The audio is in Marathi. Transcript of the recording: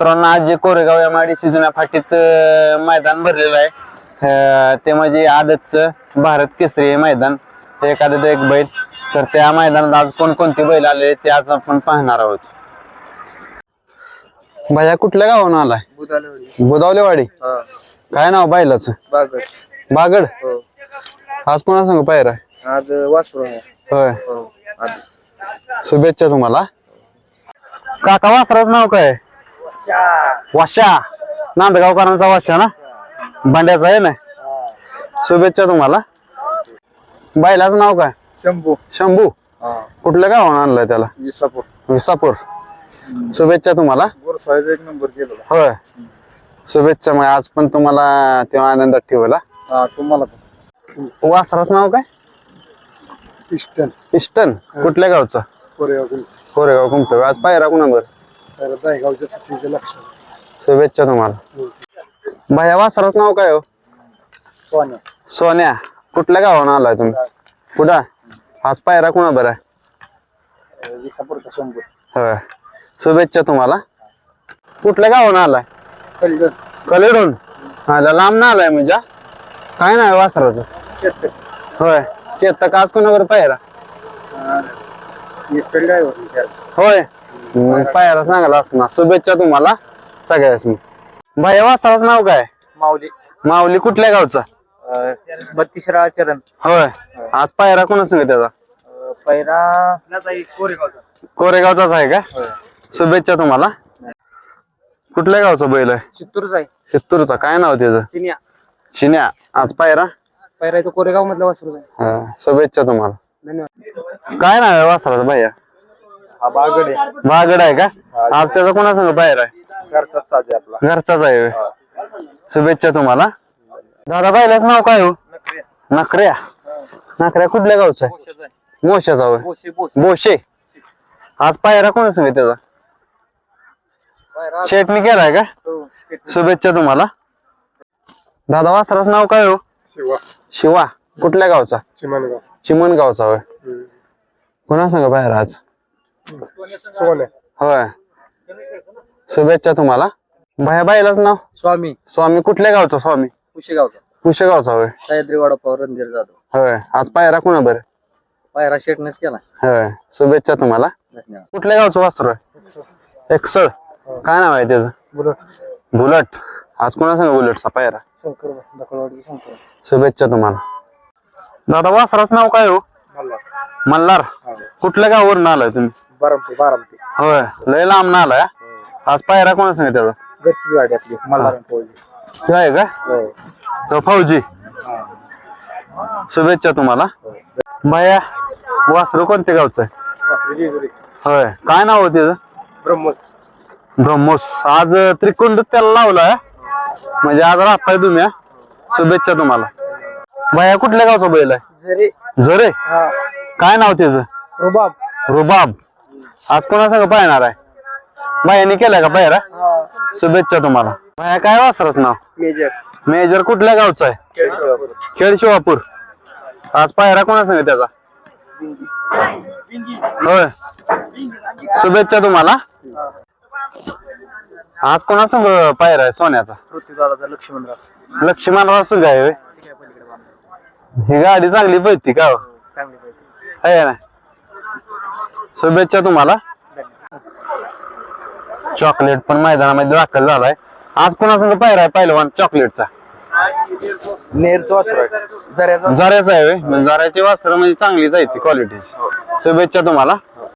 मित्रांनो आज जे कोरेगाव एम आय डी जुन्या फाटीत मैदान भरलेलं आहे. ते म्हणजे आदतचं भारत केसरी हे मैदान. एक आदत एक बैल. तर त्या मैदानात आज कोणकोणते बैल आले ते आज आपण पाहणार आहोत. भैया कुठल्या गावाहून आलाय? बुदावलेवाडी हा. काय नाव बैलाचं? बागड. बागड? हो. आज कोणा सांग पायरा आज वासरू होय. हो आज शुभेच्छा तुम्हाला. काका वासराचं नाव काय? वाशा. नांदगावकरांचा वाशा ना? भांड्याचा आहे ना? शुभेच्छा तुम्हाला. बैलाचं नाव काय? शंभू. शंभू. कुठल्या गावाहून आणलंय त्याला? विसापूर. विसापूर. शुभेच्छा तुम्हाला. एक नंबर केलेला. होय. शुभेच्छा. मग आज पण तुम्हाला तेव्हा आनंदात ठेवला. हा तुम्हाला वासराचं नाव काय? पिस्टन पिस्टन कुठल्या गावचं? कोरेगाव कोरेगाव कुंपे आज पायरा कुणाबर तर दहीगावच्या शुभेच्छा तुम्हाला. भैया वासराचं नाव काय हो? सोन्या. सोन्या. कुठल्या गावाहून आलाय तुम्ही? कुठं आज पायरा कुणा बरं विसापूरचा होय. शुभेच्छा तुम्हाला. कुठल्या गावाहून आलाय? कलेडून. आला लांब ना आलाय म्हणजे? काय नाही वासराचं? शेतकरी होय. चेतक आज कोणावर पायरा? एक ड्रायव्हर होय. मग पायरा चांगला असणार. शुभेच्छा तुम्हाला सगळ्यासनी भैया वासराचं नाव काय? माऊली. माऊली कुठल्या गावचा? बत्तीसरा चरण. होय. आज पायरा कोणा सांग त्याचा? पैरा कोरेगावचा कोरेगावचाच आहे का? शुभेच्छा तुम्हाला. कुठल्या गावचा बैल आहे? चित्तूरचा आहे. चित्तूरचा. काय नाव त्याचं? चिनिया. शिन्या आज पायरा? पैरा तो कोरेगाव मधला वासरू आहे. हा, शुभेच्छा तुम्हाला. धन्यवाद. काय नाव आहे वासराचं भैया बागड आहे. बागड आहे का? आज त्याचा कोणा सांग बाहेर आहे? घरचा साज आहे आपला. घरचाच आहे होय. शुभेच्छा तुम्हाला. दादा बायलाच नाव काय हो? नखऱ्या. नखऱ्या कुठल्या गावचं आहे? मोशाचा होय. बोशे बोशे. बोशे. आज पायरा कोणा सांग त्याचा? शेटनी केलाय का? शुभेच्छा तुम्हाला. दादा वासराचं नाव काय हो? शिवा. शिवा. कुठल्या गावचा? चिमणगाव. चिमणगावचा होय. कोणा सांगा बाहेर आज? सोन्या होय. शुभेच्छा तुम्हाला. बाया बायलाच नाव? स्वामी. स्वामी कुठल्या गावचा स्वामी? कुशेगावचा. पुशेगावचा होय. सह्याद्री वडापाव रणधीर जाधव. होय. आज पायरा कुणा बरं? पायरा शेटनेस केला. होय. शुभेच्छा तुम्हाला. धन्यवाद. कुठल्या गावचं वासरू आहे एकसळ. काय नाव आहे त्याचं? बुलट. बुलट. आज कोणा सांगा बुलटचा पायरा? शंकर दखलवाडी शंकर. शुभेच्छा तुम्हाला. दादा वासराचं नाव काय हो? मल्हार. कुठल्या गावावरून आलाय तुम्ही? बारामती बारामती. होय लय लांब ना आलाय? हा? आज पायरा कोणा सांगा त्याचा? घरची गाडी आपली मल्हार हे. आहे का? तो फौजी? शुभेच्छा तुम्हाला. भैया वासरू कोणत्या गावचं आहे? होय काय नाव होते ब्रह्मोस. ब्रह्मोस. आज त्रिकुंड त्याला लावलाय. म्हणजे आज राहताय तुम्ही हा? शुभेच्छा तुम्हाला. भैया कुठल्या गावचा बैल आहे? जरी झोरे? हा. काय नाव त्याचं? रुबाब. रुबाब. आज कोणा संग पाहणार आहे? बायाने केलाय का पायरा? शुभेच्छा तुम्हाला. बाया काय वासराच नाव? मेजर. मेजर कुठल्या गावचा आहे? खेड शिवापूर आज पायरा कोणा सांग त्याचा? होय. शुभेच्छा तुम्हाला. आज कोणा संग पायरा आहे सोन्याचा? पृथ्वीदादाचा लक्ष्मणराव. लक्ष्मणराव सुद्धा आहे होय. ही गाडी चांगली पळती का हो? चांगली पाहिजे आहे ना? शुभेच्छा तुम्हाला. चॉकलेट पण मैदानामध्ये दाखल झालाय. आज कोणासंग आहे पहिलवान चॉकलेटचा नेरचं वासरू आहे. जऱ्याचा आहे. म्हणजे जऱ्याची वासर म्हणजे चांगलीच आहे ती क्वालिटी शुभेच्छा तुम्हाला.